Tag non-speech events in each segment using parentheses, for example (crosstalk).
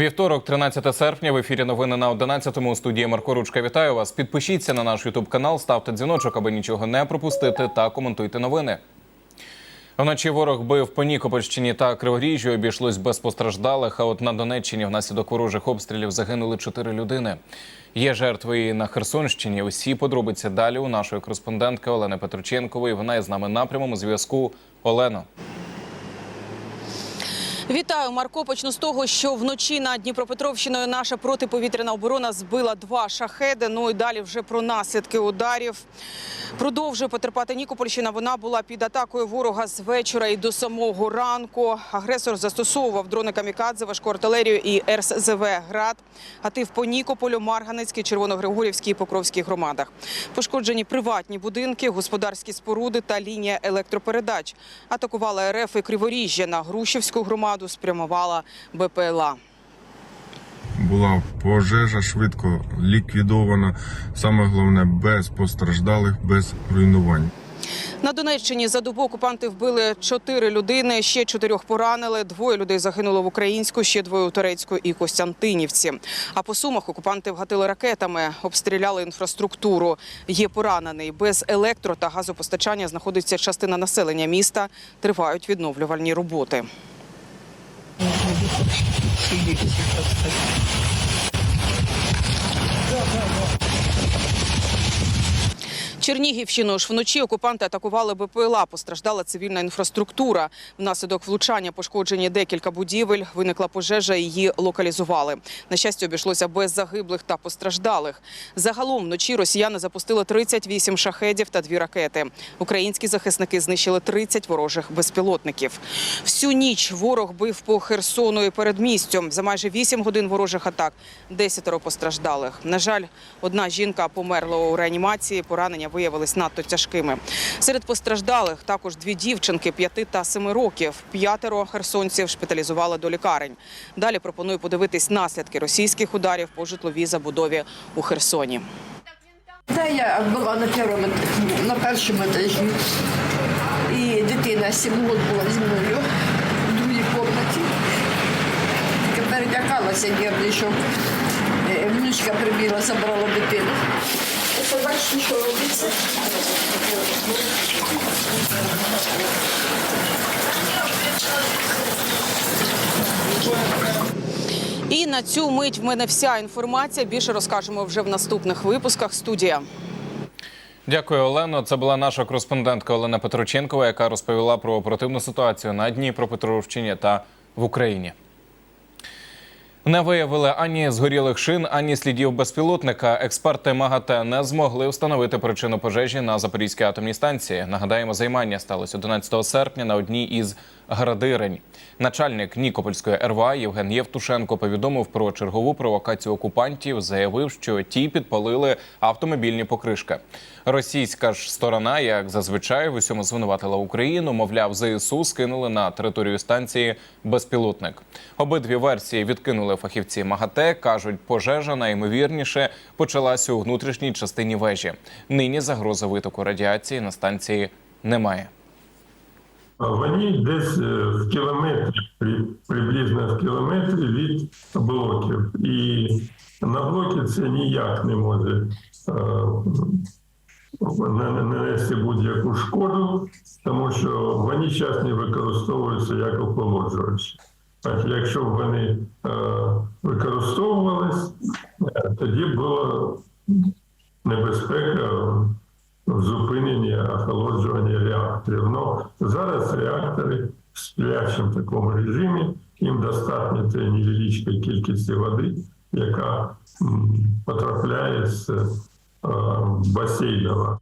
Вівторок, 13 серпня, в ефірі новини на 11-му. У студії Марко Ручка. Вітаю вас. Підпишіться на наш Ютуб канал, ставте дзвіночок, аби нічого не пропустити, та коментуйте новини. Вночі ворог бив по Нікопольщині та Криворіжжю. Обійшлось без постраждалих. А от на Донеччині внаслідок ворожих обстрілів загинули чотири людини. Є жертви і на Херсонщині. Усі подробиці далі у нашої кореспондентки Олени Петроченкової. Вона є з нами на прямому зв'язку. Олено. Вітаю, Марко. Почну з того, що вночі над Дніпропетровщиною наша протиповітряна оборона збила два шахеди. Ну і далі вже про наслідки ударів. Продовжує потерпати Нікопольщина. Вона була під атакою ворога з вечора і до самого ранку. Агресор застосовував дрони камікадзе, важку артилерію і РСЗВ «Град». Гатив по Нікополю, Марганецькій, Червоногригорівській і Покровській громадах. Пошкоджені приватні будинки, господарські споруди та лінія електропередач. Атакувала РФ і Криворіжжя на Грушівську громаду, спрямувала БПЛА. Була пожежа швидко ліквідована. Саме головне без постраждалих, без руйнувань. На Донеччині за добу окупанти вбили чотири людини, ще чотирьох поранили. Двоє людей загинуло в Українську, ще двоє у Турецьку і Костянтинівці. А по сумах окупанти вгатили ракетами, обстріляли інфраструктуру. Є поранений. Без електро та газопостачання знаходиться частина населення міста. Тривають відновлювальні роботи. see you. Чернігівщину ж вночі окупанти атакували БПЛА. Постраждала цивільна інфраструктура. Внаслідок влучання пошкоджені декілька будівель. Виникла пожежа, її локалізували. На щастя, обійшлося без загиблих та постраждалих. Загалом вночі росіяни запустили 38 шахедів та дві ракети. Українські захисники знищили 30 ворожих безпілотників. Всю ніч ворог бив по Херсону і передмістю. За майже 8 годин ворожих атак десятеро постраждалих. На жаль, одна жінка померла у реанімації. Поранення виявились надто тяжкими. Серед постраждалих також дві дівчинки 5 та 7 років. П'ятеро херсонців шпиталізували до лікарень. Далі пропоную подивитись наслідки російських ударів по житловій забудові у Херсоні. Та я була на першому, на першому етажі. І дитина 7 років була зі мною в другій кімнаті. Перелякалася нервно, що е, внучка прибігла, забрала дитину. Це що робиться. І на цю мить в мене вся інформація. Більше розкажемо вже в наступних випусках. Студія. Дякую, Олено. Це була наша кореспондентка Олена Петроченкова, яка розповіла про оперативну ситуацію на Дніпропетровщині та в Україні. Не виявили ані згорілих шин, ані слідів безпілотника. Експерти МАГАТЕ не змогли встановити причину пожежі на Запорізькій атомній станції. Нагадаємо, займання сталося 11 серпня на одній із градирень. Начальник Нікопольської РВА Євген Євтушенко повідомив про чергову провокацію окупантів. Заявив, що ті підпалили автомобільні покришки. Російська ж сторона, як зазвичай, в усьому звинуватила Україну. Мовляв, ЗСУ скинули на територію станції безпілотник. Обидві версії відкинули фахівці МАГАТЕ. кажуть, пожежа найімовірніше почалася у внутрішній частині вежі. Нині загрози витоку радіації на станції немає. Вони десь е, в кілометрі, приблизно в кілометрі від блоків. І на блоки це ніяк не може е, нанести будь-яку шкоду, тому що вони зараз не використовуються як охолоджувачі. Так, якщо б вони е, використовувались, тоді небезпека в зупиненні охолоджування реакторів. Но зараз реактори в сплячому такому режимі, їм достатньо цієї невеличкої кількості води, яка потрапляє з е, басейнова.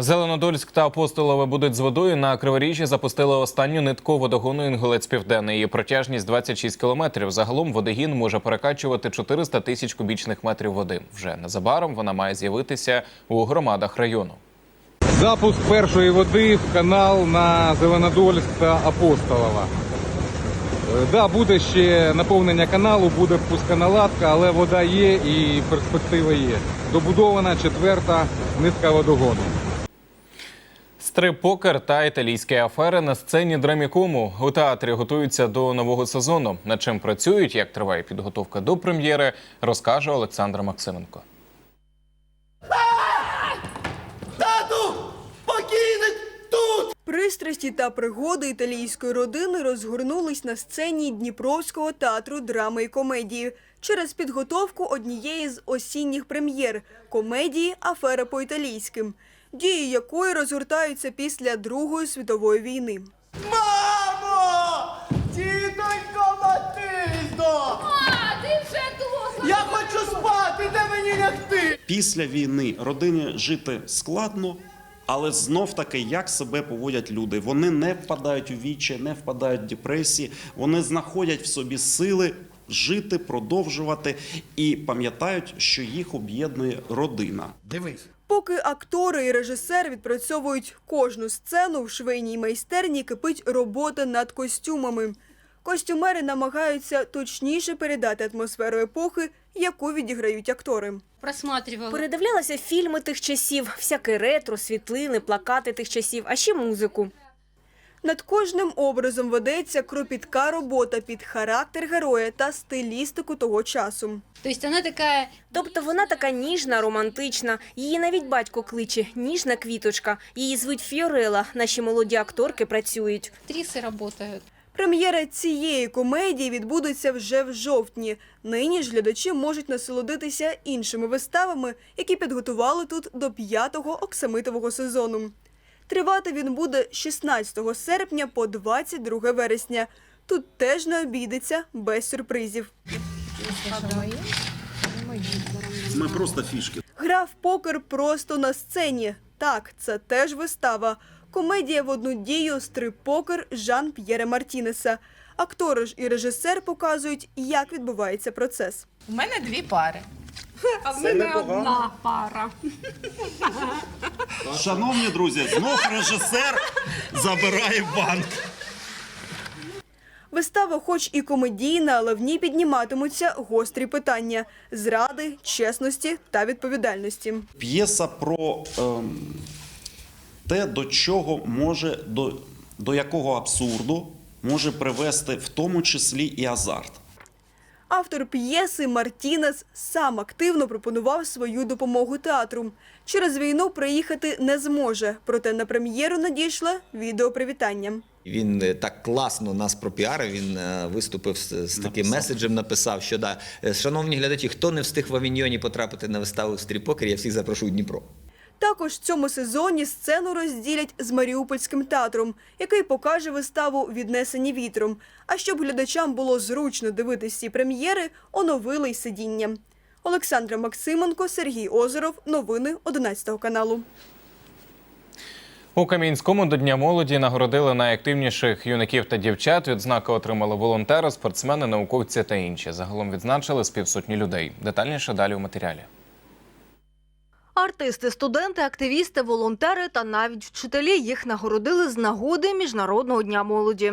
Зеленодольськ та Апостолове будуть з водою на Криворіжжі запустили останню нитку водогону Інгулець Південний. Її протяжність 26 кілометрів. Загалом водогін може перекачувати 400 тисяч кубічних метрів води. Вже незабаром вона має з'явитися у громадах району. Запуск першої води в канал на Зеленодольськ та Апостолова. Е, Да, буде ще наповнення каналу, буде пусконаладка, але вода є і перспектива є. Добудована четверта нитка водогону. Стрип-покер та італійські афери на сцені драмікому у театрі готуються до нового сезону. Над чим працюють, як триває підготовка до прем'єри, розкаже Олександр Максименко. Тату! Покійник тут! Пристрасті та пригоди італійської родини розгорнулись на сцені Дніпровського театру драми і комедії через підготовку однієї з осінніх прем'єр комедії Афера по італійським, дії якої розгортаються після Другої світової війни. Мамо! Тітонько Матильдо! А, ти вже тут! Я хочу спати, де мені лягти? Після війни родині жити складно, але знов таки, як себе поводять люди. Вони не впадають у вічі, не впадають в депресії, вони знаходять в собі сили жити, продовжувати і пам'ятають, що їх об'єднує родина. Дивись. Поки актори і режисер відпрацьовують кожну сцену в швейній майстерні, кипить робота над костюмами. Костюмери намагаються точніше передати атмосферу епохи, яку відіграють актори. Просматривала. Передивлялася фільми тих часів, всяке ретро, світлини, плакати тих часів, а ще музику. Над кожним образом ведеться кропітка робота під характер героя та стилістику того часу. Тобто вона така Тобто вона така ніжна, романтична. Її навіть батько кличе ніжна квіточка. Її звуть Фіорела. Наші молоді акторки працюють. актриси працюють. Прем'єра цієї комедії відбудеться вже в жовтні. Нині ж глядачі можуть насолодитися іншими виставами, які підготували тут до п'ятого оксамитового сезону. Тривати він буде 16 серпня по 22 вересня. Тут теж не обійдеться без сюрпризів. Ми просто фішки. Гра в покер просто на сцені. Так, це теж вистава. Комедія в одну дію стрип-покер Жан П'єре Мартінеса. Актори ж і режисер показують, як відбувається процес. У мене дві пари. (laughs) А в мене одна пара. (laughs) Шановні друзі, знов режисер забирає банк. Вистава, хоч і комедійна, але в ній підніматимуться гострі питання зради, чесності та відповідальності. П'єса про ем, те, до чого може, до, до якого абсурду може привести в тому числі і азарт. Автор п'єси Мартінес сам активно пропонував свою допомогу театру. Через війну приїхати не зможе, проте на прем'єру надійшло відеопривітання. Він е, так класно нас пропіарив. Він е, виступив з, з таким меседжем, написав, що да, шановні глядачі, хто не встиг в Авіньйоні потрапити на виставу в стріпокері, я всіх запрошую в Дніпро. Також в цьому сезоні сцену розділять з Маріупольським театром, який покаже виставу Віднесені вітром. А щоб глядачам було зручно дивитись ці прем'єри, оновили й сидіння. Олександра Максименко, Сергій Озеров. Новини 11 каналу. У Кам'янському до Дня молоді нагородили найактивніших юнаків та дівчат. Відзнаки отримали волонтери, спортсмени, науковці та інші. Загалом відзначили з півсотні людей. Детальніше далі у матеріалі. Артисти, студенти, активісти, волонтери та навіть вчителі їх нагородили з нагоди Міжнародного дня молоді.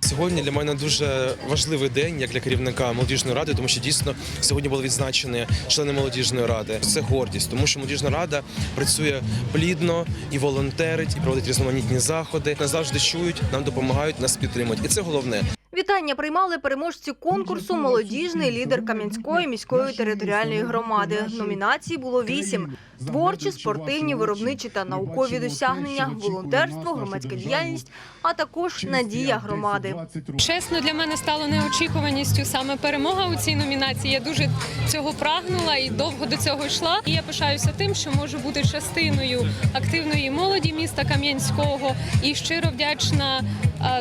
Сьогодні для мене дуже важливий день, як для керівника молодіжної ради, тому що дійсно сьогодні були відзначені члени молодіжної ради. Це гордість, тому що молодіжна рада працює плідно і волонтерить, і проводить різноманітні заходи. Нас завжди чують, нам допомагають, нас підтримують. І це головне. Вітання приймали переможці конкурсу Молодіжний лідер Кам'янської міської територіальної громади. Номінацій було вісім: творчі, спортивні, виробничі та наукові досягнення, волонтерство, громадська діяльність, а також надія громади. Чесно, для мене стало неочікуваністю саме перемога у цій номінації. Я дуже цього прагнула і довго до цього йшла. І я пишаюся тим, що можу бути частиною активної молоді міста Кам'янського і щиро вдячна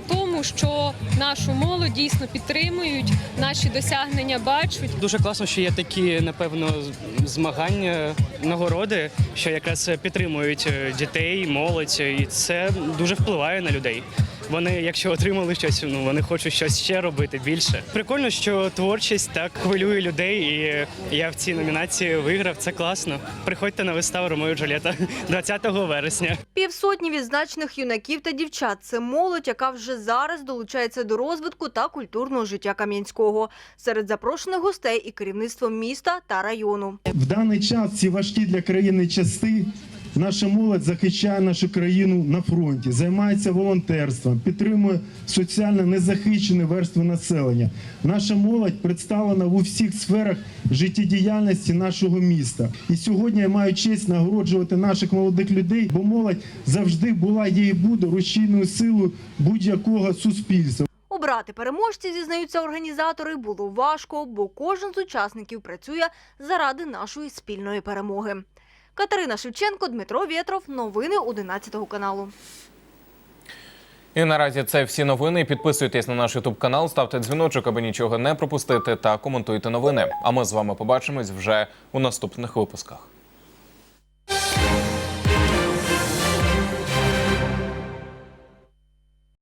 тому, що нашу молодь дійсно підтримують, наші досягнення бачать. Дуже класно, що є такі, напевно, змагання, нагороди, що якраз підтримують е, дітей, молодь, і це дуже впливає на людей. Вони, якщо отримали щось, ну вони хочуть щось ще робити більше. Прикольно, що творчість так хвилює людей, і я в цій номінації виграв. Це класно. Приходьте на виставу Ромео і Джульєта (laughs) 20 вересня. Півсотні відзначених юнаків та дівчат. Це молодь, яка вже зараз долучається до розвитку та культурного життя Кам'янського. Серед запрошених гостей і керівництво міста та району. В даний час ці важкі для країни часи Наша молодь захищає нашу країну на фронті, займається волонтерством, підтримує соціально незахищені верстви населення. Наша молодь представлена у всіх сферах життєдіяльності нашого міста. І сьогодні я маю честь нагороджувати наших молодих людей, бо молодь завжди була є і буде рушійною силою будь-якого суспільства. Обрати переможців, зізнаються організатори, було важко, бо кожен з учасників працює заради нашої спільної перемоги. Катерина Шевченко, Дмитро Вєтров. Новини 11 каналу. І наразі це всі новини. Підписуйтесь на наш ютуб канал, ставте дзвіночок, аби нічого не пропустити, та коментуйте новини. А ми з вами побачимось вже у наступних випусках.